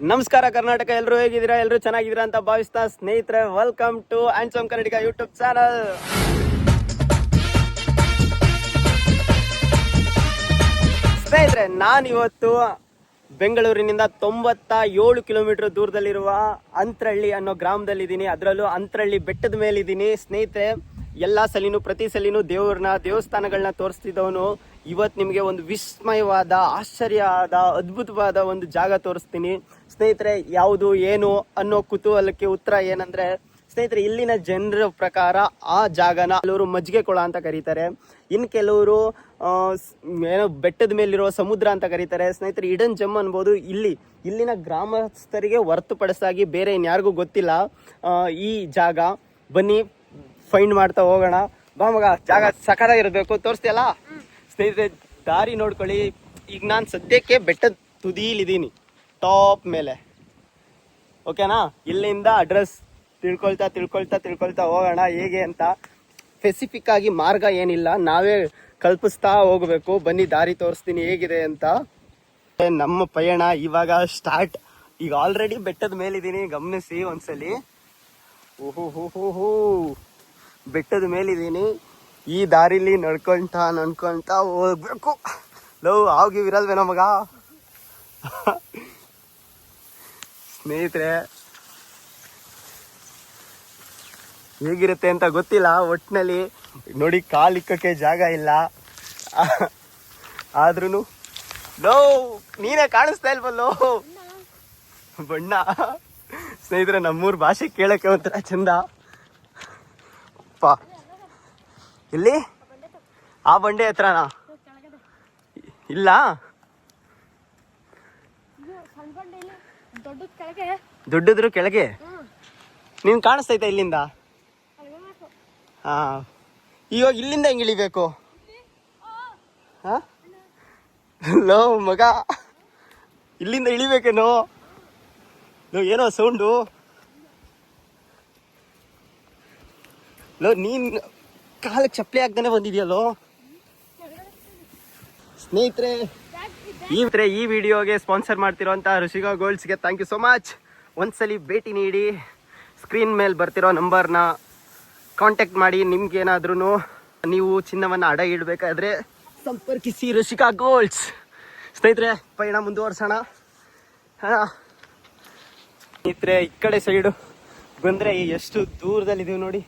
ನಮಸ್ಕಾರ ಕರ್ನಾಟಕ ಎಲ್ಲರೂ ಹೇಗಿದ್ದೀರಾ? ಎಲ್ಲರೂ ಚೆನ್ನಾಗಿದ್ದೀರಾ ಅಂತ ಭಾವಿಸ್ತಾ ಸ್ನೇಹಿತರೆ welcome to handsome Kannadiga YouTube channel ಸ್ನೇಹಿತರೆ ನಾನು ಇವತ್ತು ಬೆಂಗಳೂರಿನಿಂದ ತೊಂಬತ್ತ ಏಳು ಕಿಲೋಮೀಟರ್ ದೂರದಲ್ಲಿರುವ ಅಂತ್ರಳ್ಳಿ ಅನ್ನೋ ಗ್ರಾಮದಲ್ಲಿದ್ದೀನಿ. ಅದರಲ್ಲೂ ಅಂತ್ರಳ್ಳಿ ಬೆಟ್ಟದ ಮೇಲಿದ್ದೀನಿ. ಸ್ನೇಹಿತರೆ, ಎಲ್ಲ ಸಲಿನೂ, ಪ್ರತಿ ಸಲಿನೂ ದೇವ್ರನ್ನ ದೇವಸ್ಥಾನಗಳನ್ನ ತೋರಿಸ್ತಿದ್ದವನು. ಇವತ್ತು ನಿಮಗೆ ಒಂದು ವಿಸ್ಮಯವಾದ ಆಶ್ಚರ್ಯವಾದ ಅದ್ಭುತವಾದ ಒಂದು ಜಾಗ ತೋರಿಸ್ತೀನಿ. ಸ್ನೇಹಿತರೆ, ಯಾವುದು, ಏನು ಅನ್ನೋ ಕುತೂಹಲಕ್ಕೆ ಉತ್ತರ ಏನಂದ್ರೆ, ಸ್ನೇಹಿತರೆ, ಇಲ್ಲಿನ ಜನರ ಪ್ರಕಾರ ಆ ಜಾಗನ ಕೆಲವರು ಮಜ್ಜಿಗೆ ಕೊಳ ಅಂತ ಕರೀತಾರೆ. ಇನ್ನು ಕೆಲವರು ಏನೋ ಬೆಟ್ಟದ ಮೇಲಿರೋ ಸಮುದ್ರ ಅಂತ ಕರೀತಾರೆ. ಸ್ನೇಹಿತರೆ ಇಡನ್ ಜಮ್ ಅನ್ಬೋದು ಇಲ್ಲಿ. ಇಲ್ಲಿನ ಗ್ರಾಮಸ್ಥರಿಗೆ ಹೊರತುಪಡಿಸಾಗಿ ಬೇರೆ ಇನ್ಯಾರಿಗೂ ಗೊತ್ತಿಲ್ಲ. ಈ ಜಾಗ. ಬನ್ನಿ ಫೈಂಡ್ ಮಾಡ್ತಾ ಹೋಗೋಣ. ಬಾ ಮಗ, ಜಾಗ ಇರಬೇಕು ತೋರಿಸ್ತೀಯಲ್ಲ? ಸ್ನೇಹಿತರೆ, ದಾರಿ ನೋಡ್ಕೊಳ್ಳಿ. ಈಗ ನಾನು ಸದ್ಯಕ್ಕೆ ಬೆಟ್ಟದ ತುದೀಲಿದ್ದೀನಿ, ಟಾಪ್ ಮೇಲೆ. ಓಕೆನಾ? ಇಲ್ಲಿಂದ ಅಡ್ರೆಸ್ ತಿಳ್ಕೊಳ್ತಾ ತಿಳ್ಕೊಳ್ತಾ ತಿಳ್ಕೊಳ್ತಾ ಹೋಗೋಣ, ಹೇಗೆ ಅಂತ. ಸ್ಪೆಸಿಫಿಕ್ ಆಗಿ ಮಾರ್ಗ ಏನಿಲ್ಲ, ನಾವೇ ಕಲ್ಪಿಸ್ತಾ ಹೋಗ್ಬೇಕು. ಬನ್ನಿ, ದಾರಿ ತೋರಿಸ್ತೀನಿ, ಹೇಗಿದೆ ಅಂತ. ನಮ್ಮ ಪಯಣ ಇವಾಗ ಸ್ಟಾರ್ಟ್ ಈಗ ಆಲ್ರೆಡಿ ಬೆಟ್ಟದ ಮೇಲಿದ್ದೀನಿ, ಗಮನಿಸಿ ಒಂದ್ಸಲಿ. ಓಹೋ ಹೋ ಹೋ ಹೋ ಬೆಟ್ಟದ ಮೇಲಿದ್ದೀನಿ. ಈ ದಾರಿಲಿ ನಡ್ಕೊಂತ ನಡ್ಕೊಂತ ಹೋಗ್ಬೇಕು. ಲವ್ ಇರಲ್ವೇ ಮಗ? ಸ್ನೇಹಿತರೆ, ಹೇಗಿರುತ್ತೆ ಅಂತ ಗೊತ್ತಿಲ್ಲ ಒಟ್ಟಿನಲ್ಲಿ ನೋಡಿ ಕಾಲಿಕ್ಕಕ್ಕೆ ಜಾಗ ಇಲ್ಲ. ಆದ್ರೂ ಲೋ, ನೀನೇ ಕಾಣಿಸ್ತಾ ಇಲ್ವಲ್ಲೋ ಬಣ್ಣ. ಸ್ನೇಹಿತರೆ, ನಮ್ಮೂರ್ ಭಾಷೆ ಕೇಳಕ್ಕೆ ಒಂಥರ ಚಂದ. ಎಲ್ಲಿ? ಆ ಬಂಡೆ ಹತ್ರನಾ? ಇಲ್ಲ? ದೊಡ್ಡದ್ರು ಕೆಳಗೆ? ನೀನ್ ಕಾಣಿಸ್ತೈತಾ ಇಲ್ಲಿಂದ. ಹಾ. ಇವಾಗ ಇಲ್ಲಿಂದ ಹೆಂಗ್ ಇಳಿಬೇಕು? ಲೋ ಮಗ. ಇಲ್ಲಿಂದ ಇಳಿಬೇಕೇನೋ? ಏನೋ ಸೌಂಡು? ಲೋ, ನೀನ್ ಕಾಲಕ್ಕೆ ಚಪ್ಪಲಿ ಹಾಕ್ತಾನೆ ಬಂದಿದೆಯಲ್ಲೋ? ಸ್ನೇಹಿತರೆ ಸ್ನೇಹಿತರೆ, ಈ ವಿಡಿಯೋಗೆ ಸ್ಪಾನ್ಸರ್ ಮಾಡ್ತಿರೋಂಥ ಋಷಿಕಾ ಗೋಲ್ಡ್ಸ್ಗೆ ಥ್ಯಾಂಕ್ ಯು ಸೋ ಮಚ್ ಒಂದ್ಸಲಿ ಭೇಟಿ ನೀಡಿ ಸ್ಕ್ರೀನ್ ಮೇಲೆ ಬರ್ತಿರೋ ನಂಬರ್ನ ಕಾಂಟ್ಯಾಕ್ಟ್ ಮಾಡಿ ನಿಮ್ಗೇನಾದ್ರೂ ನೀವು ಚಿನ್ನವನ್ನು ಅಡ ಇಡಬೇಕಾದ್ರೆ ಸಂಪರ್ಕಿಸಿ ಋಷಿಕಾ ಗೋಲ್ಡ್ಸ್. ಸ್ನೇಹಿತರೆ, ಪಯಣ ಮುಂದುವರ್ಸೋಣ. ಹಾಂ ಸ್ನೇಹಿತರೆ, ಈ ಕಡೆ ಸೈಡು ಬಂದರೆ ಎಷ್ಟು ದೂರದಲ್ಲಿದ್ದೀವಿ ನೋಡಿ.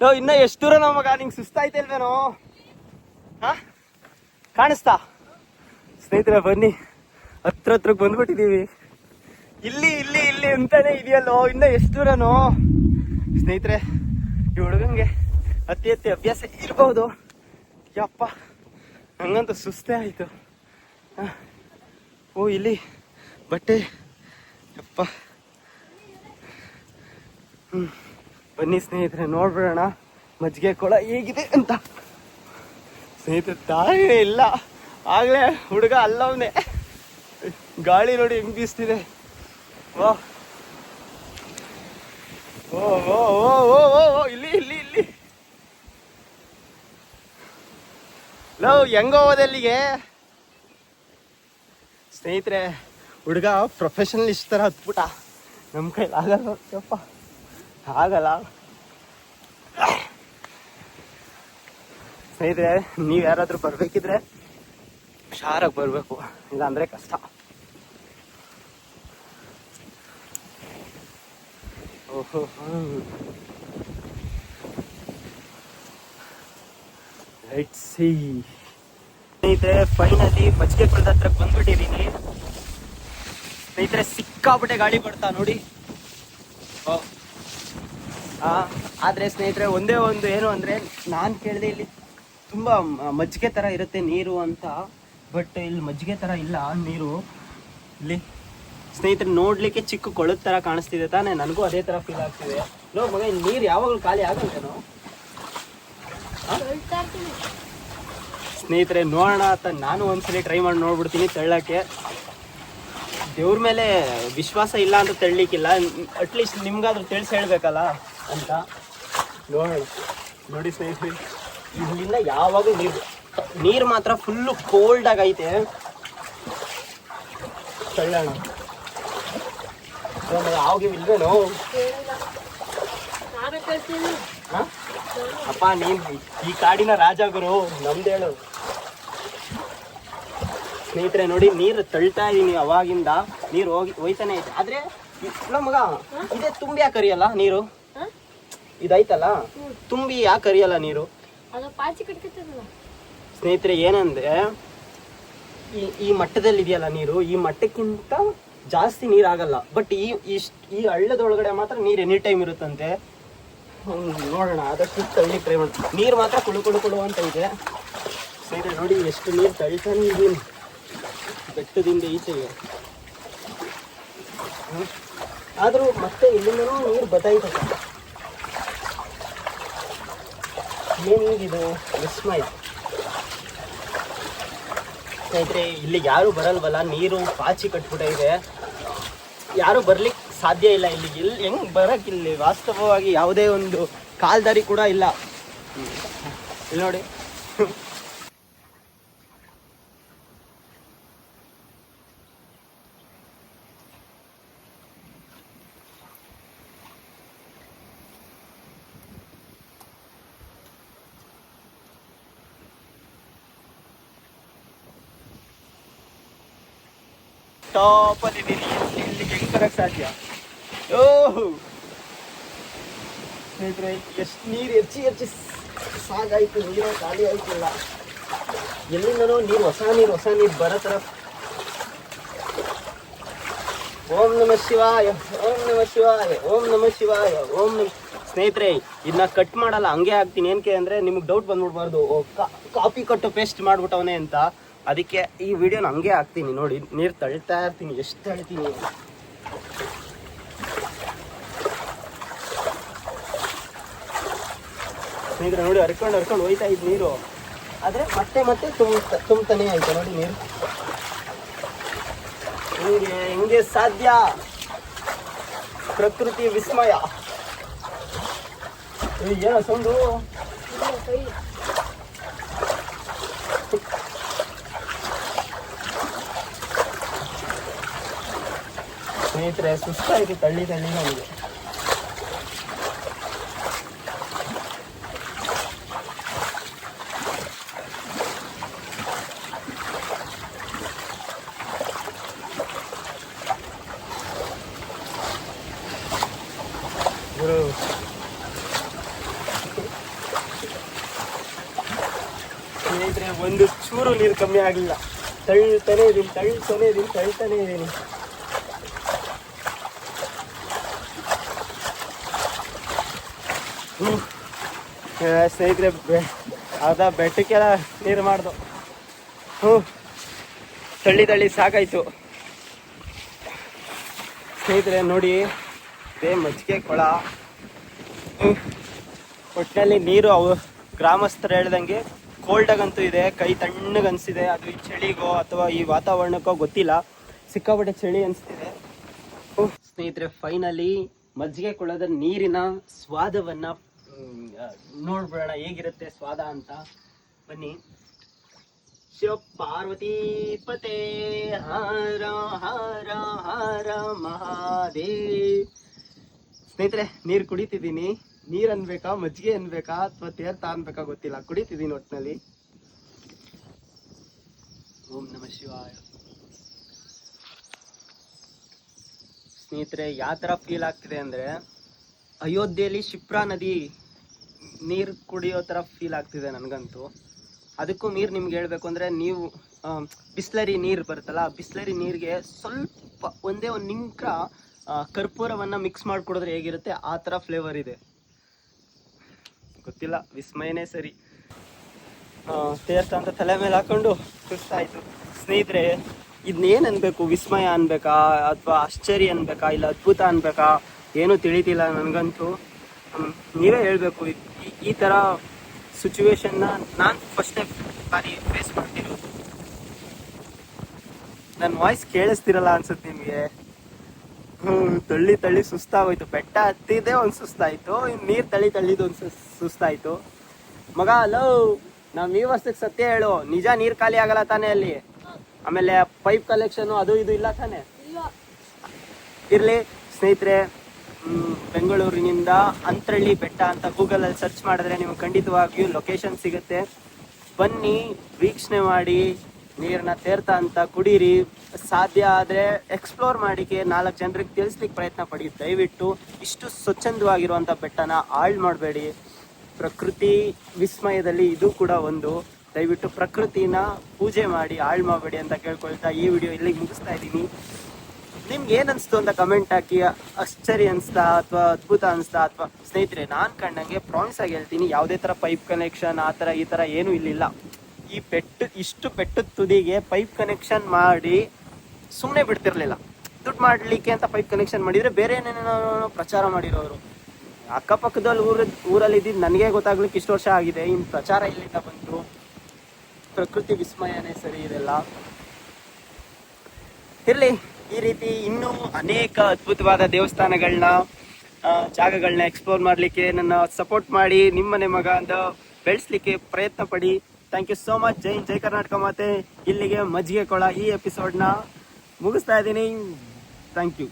ನಾವು ಇನ್ನ ಎಷ್ಟು ದೂರ ಮಗ? ನಿಂಗೆ ಸುಸ್ತಾಯ್ತಿಲ್ವೇನೋ ಹಾ? ಕಾಣಿಸ್ತಾ? ಸ್ನೇಹಿತರೆ, ಬನ್ನಿ. ಹತ್ರ ಹತ್ರಕ್ಕೆ ಬಂದ್ಬಿಟ್ಟಿದೀವಿ. ಇಲ್ಲಿ ಇಲ್ಲಿ ಇಲ್ಲಿ ಅಂತಾನೆ ಇದೆಯಲ್ಲೋ ಇನ್ನ ಎಷ್ಟು ದೂರನೋ? ಸ್ನೇಹಿತರೆ, ಈ ಹುಡುಗಂಗೆ ಅತಿ ಅತಿ ಅಭ್ಯಾಸ ಇರ್ಬೋದು. ಯಪ್ಪ ಹಂಗಂತ ಸುಸ್ತೇ ಆಯ್ತು. ಓ, ಇಲ್ಲಿ ಬಟ್ಟೆ. ಯಪ್ಪ. ಹ್ಮ್. ಬನ್ನಿ ಸ್ನೇಹಿತರೆ, ನೋಡ್ಬಿಡೋಣ. ಮಜ್ಜಿಗೆ ಕೊಳ ಹೇಗಿದೆ ಅಂತ. ಸ್ನೇಹಿತರೆ ದಾರಿನೇ ಇಲ್ಲ. ಆಗ್ಲೇ ಹುಡುಗ ಅಲ್ಲವನೇ. ಗಾಳಿ ನೋಡಿ ಹೆಂಗ್ ಬೀಸ್ತಿದೆ. ಓ ಓ ಓ ಓ ಇಲ್ಲಿ ಇಲ್ಲಿ ಇಲ್ಲಿ. ಲವ್ ಹೆಂಗೋ ಹೋಗೋದಲ್ಲಿಗೆ ಸ್ನೇಹಿತರೆ, ಹುಡುಗ ಪ್ರೊಫೆಷನಲಿಸ್ಟ್ ಥರ ಹತ್ಬಿಟ್ಟ ನಮ್ಮ ಕೈಲಿ ಆಗಲ್ಲ. ಸ್ನೇಹಿತರೆ, ನೀವು ಯಾರಾದ್ರೂ ಬರ್ಬೇಕಿದ್ರೆ ಹುಷಾರಾಗಿ ಬರಬೇಕು. ಇಲ್ಲಾಂದ್ರೆ ಕಷ್ಟ. ಓಹೋ ಸ್ನೇಹಿತರೆ ಫೈನಲಿ ಮಜ್ಜಿಗೆ ಕೊಳದ ಹತ್ರ ಬಂದ್ಬಿಟ್ಟಿದ್ದೀನಿ ಸ್ನೇಹಿತರೆ, ಸಿಕ್ಕಾಪಟ್ಟೆ ಗಾಳಿ ಬರ್ತಾ ನೋಡಿ. ಓ. ಆದ್ರೆ ಸ್ನೇಹಿತರೆ, ಒಂದೇ ಒಂದು ಏನು ಅಂದ್ರೆ ನಾನು ಕೇಳಿದೆ ಇಲ್ಲಿ ತುಂಬಾ ಮಜ್ಜಿಗೆ ತರ ಇರುತ್ತೆ ನೀರು ಅಂತ ಬಟ್ ಇಲ್ಲಿ ಮಜ್ಜಿಗೆ ತರ ಇಲ್ಲ ನೀರು. ಇಲ್ಲಿ ಸ್ನೇಹಿತರೆ, ನೋಡಲಿಕ್ಕೆ ಚಿಕ್ಕ ಕೊಳದ ತರ ಕಾಣಿಸ್ತಿದೆ ತಾನೇ? ನನಗೂ ಅದೇ ತರ ಫೀಲ್ ಆಗ್ತಿದೆ. ನೋ ಮಗ, ಇಲ್ಲಿ ನೀರು ಯಾವಾಗಲೂ ಖಾಲಿ ಆಗಲ್ವೇನೋ? ಸ್ನೇಹಿತರೆ, ನೋಡೋಣ ಅಂತ ನಾನು ಒಂದ್ಸಲಿ ಟ್ರೈ ಮಾಡಿ ನೋಡ್ಬಿಡ್ತೀನಿ ತಳ್ಳಕ್ಕೆ. ದೇವ್ರ ಮೇಲೆ ವಿಶ್ವಾಸ ಇಲ್ಲ ಅಂತ ತಳ್ಳಿಕ್ಕಿಲ್ಲ. ಅಟ್ಲೀಸ್ಟ್ ನಿಮ್ಗಾದ್ರೂ ತಿಳಿಸಿ ಹೇಳ್ಬೇಕಲ್ಲ? ಅಂತ. ನೋಡೋಣ ನೋಡಿ ಸ್ನೇಹಿತರೆ ಇಲ್ಲಿಂದ ಯಾವಾಗಲೂ ನೀರು ನೀರು ಮಾತ್ರ ಫುಲ್ಲು ಕೋಲ್ಡ್ ಆಗೈತೆ ತಳ್ಳೋಣ. ಯಾವಾಗ ಇಲ್ವೇನೋ? ಅಪ್ಪ ನೀನ್ ಈ ಕಾಡಿನ ರಾಜ ಗುರು ಹೇಳು. ಸ್ನೇಹಿತರೆ ನೋಡಿ ನೀರು ತಳ್ತಾ ಇದೀನಿ ಅವಾಗಿಂದ. ನೀರು ಹೋಗಿ ಹೋಯ್ತಾನೆ ಐತೆ. ಆದರೆ ಮಗ ಇದೇ ತುಂಬಿ ಯಾಕೆ ಕರಿಯಲ್ಲ ನೀರು? ಹಾಂ ಇದೈತಲ್ಲ ತುಂಬಿ ಯಾಕೆ ಕರಿಯಲ್ಲ ನೀರು? ಸ್ನೇಹಿತರೆ ಏನಂದ್ರೆ ಈ ಈ ಮಟ್ಟದಲ್ಲಿ ಇದೆಯಲ್ಲ ನೀರು ಈ ಮಟ್ಟಕ್ಕಿಂತ ಜಾಸ್ತಿ ನೀರಾಗಲ್ಲ. ಬಟ್ ಈ ಇಷ್ಟು ಈ ಹಳ್ಳದೊಳಗಡೆ ಮಾತ್ರ ನೀರು ಎನಿ ಟೈಮ್ ಇರುತ್ತಂತೆ. ನೋಡೋಣ ಆದಷ್ಟು ತಳ್ಳಿ ಟ್ರೈ ಮಾಡಿ. ನೀರು ಮಾತ್ರ ಕುಳು ಕುಳು ಕುಳು ಅಂತ ಇದೆ. ಸ್ನೇಹಿತರೆ ನೋಡಿ ಎಷ್ಟು ನೀರು ತಳ್ತಾನೆ ಇದೀನಿ. ಬೆಟ್ಟದಿಂದ ಈಚೆಗೆ. ಆದರೂ ಆದ್ರೂ ಮತ್ತೆ ಇಲ್ಲಿಂದನೂ ನೀರು ಬತ್ತಾಯ್ತದೆ ಏನಿದು ವಿಸ್ಮಯ ಸ್ನೇಹಿತರೆ, ಇಲ್ಲಿ ಯಾರು ಬರಲ್ವಲ್ಲ? ನೀರು ಪಾಚಿ ಕಟ್ಬಿಟ್ಟಿದೆ ಯಾರು ಬರ್ಲಿಕ್ಕೆ ಸಾಧ್ಯ ಇಲ್ಲ ಇಲ್ಲಿಗೆ ಇಲ್ಲಿ ಹೆಂಗ್ ಬರಕ್ ಇಲ್ಲಿ? ವಾಸ್ತವವಾಗಿ ಯಾವುದೇ ಒಂದು ಕಾಲ್ದಾರಿ ಕೂಡ ಇಲ್ಲ. ಇಲ್ಲಿ ನೋಡಿ. ಟಾಪ್ ಅಲ್ಲಿ ಇದೀನಿ ಇಲ್ಲಿ ಹೆಂಗ್ ಬರಕ್ ಸಾಧ್ಯ ಓಹ್ ಸ್ನೇಹಿತರೆ ಎಷ್ಟು ನೀರು ಹೆಚ್ಚಿ ಹೆಚ್ಚಿ ಸಾಗಾಯಿತು ನೀರು ಖಾಲಿ ಆಯ್ತಿಲ್ಲ ಎಲ್ಲಿಂದನೋ ನೀರು ಹೊಸ ನೀರು ಹೊಸ ನೀರು ಬರೋ ಥರ ಓಂ ನಮ ಶಿವಾಯ ಓಂ ನಮ ಶಿವಾಯ ಓಂ ನಮ ಶಿವಾಯ ಓಂ ಸ್ನೇಹಿತರೆ ಇದನ್ನ ಕಟ್ ಮಾಡಲ್ಲ. ಹಂಗೆ ಹಾಕ್ತೀನಿ ಏನಕ್ಕೆ ಅಂದ್ರೆ, ನಿಮ್ಗೆ ಡೌಟ್ ಬಂದ್ಬಿಡ್ಬಾರ್ದು. ಕಾಫಿ ಕಟ್ಟು ಪೇಸ್ಟ್ ಮಾಡ್ಬಿಟ್ಟವನೆ ಅಂತ. ಅದಕ್ಕೆ ಈ ವಿಡಿಯೋನ ಹಂಗೆ ಹಾಕ್ತೀನಿ ನೋಡಿ, ನೀರು ತಳ್ತಾ ಇರ್ತೀನಿ, ಎಷ್ಟು ತಳ್ತೀನಿ ಸ್ನೇಹಿತರೆ, ನೋಡಿ, ಹರ್ಕೊಂಡು ಹರ್ಕೊಂಡು ಹೋಯ್ತಾ ಇದ್ ನೀರು. ಆದ್ರೆ ಮತ್ತೆ ಮತ್ತೆ ತುಂಬ ತುಂಬ್ತಾನೆ ಆಯ್ತು, ನೋಡಿ ನೀರು. ಹಿಂಗೆ ಹೆಂಗೆ ಸಾಧ್ಯ? ಪ್ರಕೃತಿ ವಿಸ್ಮಯ. ಏನೋ ಸೌಂಡು ಇದು ಕೈ ಸ್ನೇಹಿತರೆ ಸುಸ್ತಾಯಿತು ತಳ್ಳಿ ತಳ್ಳಿ ನಮಗೆ ಸ್ನೇಹಿತರೆ, ಒಂದು ಚೂರು ನೀರು ಕಮ್ಮಿ ಆಗಲಿಲ್ಲ ತಳ್ತಾನೆ ಇದೀನಿ ತಳ್ತಾನೆ ಇದೀನಿ ತಳ್ತಾನೆ ಇದೀನಿ ಸ್ನೇಹಿತರೆ ಅರ್ಧ ಬೆಟ್ಟಕ್ಕೆಲ್ಲ ನೀರು ಮಾಡ್ದು. ಹ್ಞೂ ತಳ್ಳಿ ತಳ್ಳಿ ಸಾಕಾಯ್ತು. ಸ್ನೇಹಿತರೆ, ನೋಡಿ, ಇದೇ ಮಜ್ಜಿಗೆ ಕೊಳ. ಒಟ್ಟಿನಲ್ಲಿ ನೀರು ಅವು ಗ್ರಾಮಸ್ಥರು ಹೇಳ್ದಂಗೆ ಕೋಲ್ಡಾಗಂತೂ ಇದೆ, ಕೈ ತಣ್ಣಗೆ ಅನಿಸಿದೆ. ಅದು ಈ ಚಳಿಗೋ ಅಥವಾ ಈ ವಾತಾವರಣಕ್ಕೋ ಗೊತ್ತಿಲ್ಲ. ಸಿಕ್ಕಾಪಟ್ಟೆ ಚಳಿ ಅನಿಸ್ತಿದೆ. ಸ್ನೇಹಿತರೆ ಫೈನಲಿ ಮಜ್ಜಿಗೆ ಕೊಳದ ನೀರಿನ ಸ್ವಾದವನ್ನ ನೋಡ್ಬಿಡೋಣ ಹೇಗಿರುತ್ತೆ ಸ್ವಾದ ಅಂತ. ಬನ್ನಿ. ಶಿವ ಪಾರ್ವತಿ ಪತೆ, ಹರ ಹರ ಹರ, ಮಹಾದೇವ್. ಸ್ನೇಹಿತರೆ, ನೀರು ಕುಡಿತಿದ್ದೀನಿ. ನೀರು ಅನ್ಬೇಕಾ, ಮಜ್ಜಿಗೆ ಅನ್ಬೇಕಾ, ಅಥವಾ ತೇರ್ತ ಅನ್ಬೇಕಾ ಗೊತ್ತಿಲ್ಲ. ಕುಡಿತಿದ್ದೀನಿ ಒಟ್ಟಿನಲ್ಲಿ ಓಂ ನಮ ಶಿವಾಯ. ಸ್ನೇಹಿತರೆ, ಯಾವ ತರ ಫೀಲ್ ಆಗ್ತಿದೆ ಅಂದ್ರೆ, ಅಯೋಧ್ಯೆಯಲ್ಲಿ ಶಿಪ್ರಾ ನದಿ ನೀರು ಕುಡಿಯೋ ಥರ ಫೀಲ್ ಆಗ್ತಿದೆ ನನಗಂತೂ. ಅದಕ್ಕೂ ನೀರು ನಿಮ್ಗೆ ಹೇಳಬೇಕು ಅಂದ್ರೆ ನೀವು ಬಿಸ್ಲರಿ ನೀರು ಬರುತ್ತಲ್ಲ ಬಿಸ್ಲರಿ ನೀರಿಗೆ ಸ್ವಲ್ಪ ಒಂದೇ ಒಂದು ನಿಂಕ್ರ ಕರ್ಪೂರವನ್ನು ಮಿಕ್ಸ್ ಮಾಡಿಕೊಡಿದ್ರೆ ಹೇಗಿರುತ್ತೆ? ಆ ಥರ ಫ್ಲೇವರ್ ಇದೆ. ಗೊತ್ತಿಲ್ಲ, ವಿಸ್ಮಯನೇ ಸರಿ. ಟೇಸ್ಟ್ ಅಂತ ತಲೆ ಮೇಲೆ ಹಾಕೊಂಡು ಖುಷಾಯಿತು ಸ್ನೇಹಿತರೆ ಇದನ್ನೇನು ಅನ್ಬೇಕು? ವಿಸ್ಮಯ ಅನ್ಬೇಕಾ, ಅಥವಾ ಆಶ್ಚರ್ಯ ಅನ್ಬೇಕಾ, ಇಲ್ಲ ಅದ್ಭುತ ಅನ್ಬೇಕಾ? ಏನೂ ತಿಳಿತಿಲ್ಲ ನನಗಂತೂ. ನೀವೇ ಹೇಳ್ಬೇಕು ಈ- ಥರ ಸಿಚುವೇಶನ್ನ ನಾನು ಫಸ್ಟ್ ಬಾರಿ ಫೇಸ್ ಮಾಡ್ತಿರೋದು ನನ್ನ ವಾಯ್ಸ್ ಕೇಳಿಸ್ತಿರಲ್ಲ ಅನ್ಸುತ್ತೆ ನಿಮಗೆ. ತಳ್ಳಿ ತಳ್ಳಿ ಸುಸ್ತಾಗೋಯ್ತು. ಬೆಟ್ಟ ಹತ್ತಿದೆ ಒಂದು ಸುಸ್ತಾಯ್ತು ನೀರು ನೀರ್ ತಳ್ಳಿ ತಳ್ಳಿದ್ ಒಂದು ಸುಸ್ತಾಯಿತು. ಮಗ ಅಲೋ ನಾವ್ ಈ ವರ್ಷಕ್ಕೆ ಸತ್ಯ ಹೇಳು. ನಿಜ ನೀರ್ ಖಾಲಿ ಆಗಲ್ಲ ತಾನೇ ಅಲ್ಲಿ? ಆಮೇಲೆ ಪೈಪ್ ಕಲೆಕ್ಷನ್ ಅದು ಇದು ಇಲ್ಲ ತಾನೇ? ಇಲ್ಲ. ಇರ್ಲಿ ಸ್ನೇಹಿತರೆ ಬೆಂಗಳೂರಿನಿಂದ ಅಂತ್ರಳ್ಳಿ ಬೆಟ್ಟ ಅಂತ ಗೂಗಲಲ್ಲಿ ಸರ್ಚ್ ಮಾಡಿದ್ರೆ ನಿಮ್ಗೆ ಖಂಡಿತವಾಗಿಯೂ ಲೊಕೇಶನ್ ಸಿಗುತ್ತೆ. ಬನ್ನಿ, ವೀಕ್ಷಣೆ ಮಾಡಿ, ನೀರನ್ನ ತೇರ್ತಾ ಅಂತ ಕುಡೀರಿ. ಸಾಧ್ಯ ಆದರೆ ಎಕ್ಸ್ಪ್ಲೋರ್ ಮಾಡಿಕೆ ನಾಲ್ಕು ಜನರಿಗೆ ತಿಳಿಸ್ಲಿಕ್ಕೆ ಪ್ರಯತ್ನ ಪಡಿ. ದಯವಿಟ್ಟು ಇಷ್ಟು ಸ್ವಚ್ಛಂದವಾಗಿರುವಂಥ ಬೆಟ್ಟನ ಹಾಳು ಮಾಡಬೇಡಿ. ಪ್ರಕೃತಿ ವಿಸ್ಮಯದಲ್ಲಿ ಇದು ಕೂಡ ಒಂದು. ದಯವಿಟ್ಟು ಪ್ರಕೃತಿನ ಪೂಜೆ ಮಾಡಿ, ಹಾಳು ಮಾಡಬೇಡಿ ಅಂತ ಕೇಳ್ಕೊಳ್ತಾ ಈ ವಿಡಿಯೋ ಇಲ್ಲಿಗೆ ಮುಗಿಸ್ತಾ ಇದ್ದೀನಿ. ನಿಮ್ಗೆ ಏನ್ ಅನ್ಸ್ತು ಅಂತ ಕಮೆಂಟ್ ಹಾಕಿ, ಆಶ್ಚರ್ಯ ಅನ್ಸ್ತಾ ಅಥವಾ ಅದ್ಭುತ ಅನ್ಸ್ತಾ ಅಥವಾ ಸ್ನೇಹಿತರೆ, ನಾನು ಕಂಡಂಗೆ ಪ್ರಾನ್ಸ್ ಆಗಿ ಹೇಳ್ತೀನಿ, ಯಾವುದೇ ತರ ಪೈಪ್ ಕನೆಕ್ಷನ್ ಆ ಥರ ಈ ತರ ಏನು ಇಲ್ಲಿಲ್ಲ. ಈ ಪೆಟ್ಟು, ಇಷ್ಟು ಬೆಟ್ಟದ ತುದಿಗೆ ಪೈಪ್ ಕನೆಕ್ಷನ್ ಮಾಡಿ ಸುಮ್ಮನೆ ಬಿಡ್ತಿರ್ಲಿಲ್ಲ. ದುಡ್ಡು ಮಾಡ್ಲಿಕ್ಕೆ ಅಂತ ಪೈಪ್ ಕನೆಕ್ಷನ್ ಮಾಡಿದ್ರೆ ಬೇರೆ ಏನೇನೋ ಪ್ರಚಾರ ಮಾಡಿರೋರು. ಅಕ್ಕಪಕ್ಕದಲ್ಲಿ ಊರ, ಊರಲ್ಲಿ ಇದ್ದಿದ್ದು ನನಗೆ ಗೊತ್ತಾಗ್ಲಿಕ್ಕೆ ಇಷ್ಟು ವರ್ಷ ಆಗಿದೆ ಇನ್ನು ಪ್ರಚಾರ ಇಲ್ಲಿಂದ ಬಂತು. ಪ್ರಕೃತಿ ವಿಸ್ಮಯನೇ ಸರಿ ಇದೆಲ್ಲ ಇರಲಿ. ಈ ರೀತಿ ಇನ್ನೂ ಅನೇಕ ಅದ್ಭುತವಾದ ದೇವಸ್ಥಾನಗಳನ್ನ ಜಾಗಗಳನ್ನ ಎಕ್ಸ್ಪ್ಲೋರ್ ಮಾಡಲಿಕ್ಕೆ ನನ್ನ ಸಪೋರ್ಟ್ ಮಾಡಿ ನಿಮ್ಮನೆ ಮಗ ಅಂತ ಬೆಳೆಸಲಿಕ್ಕೆ ಪ್ರಯತ್ನ ಪಡಿ. ಥ್ಯಾಂಕ್ ಯು ಸೋ ಮಚ್ ಜೈ ಜೈ ಕರ್ನಾಟಕ ಮಾತೆ. ಇಲ್ಲಿಗೆ ಮಜ್ಜಿಗೆ ಕೊಳ ಈ ಎಪಿಸೋಡ್ನ ಮುಗಿಸ್ತಾ ಇದ್ದೀನಿ. Thank you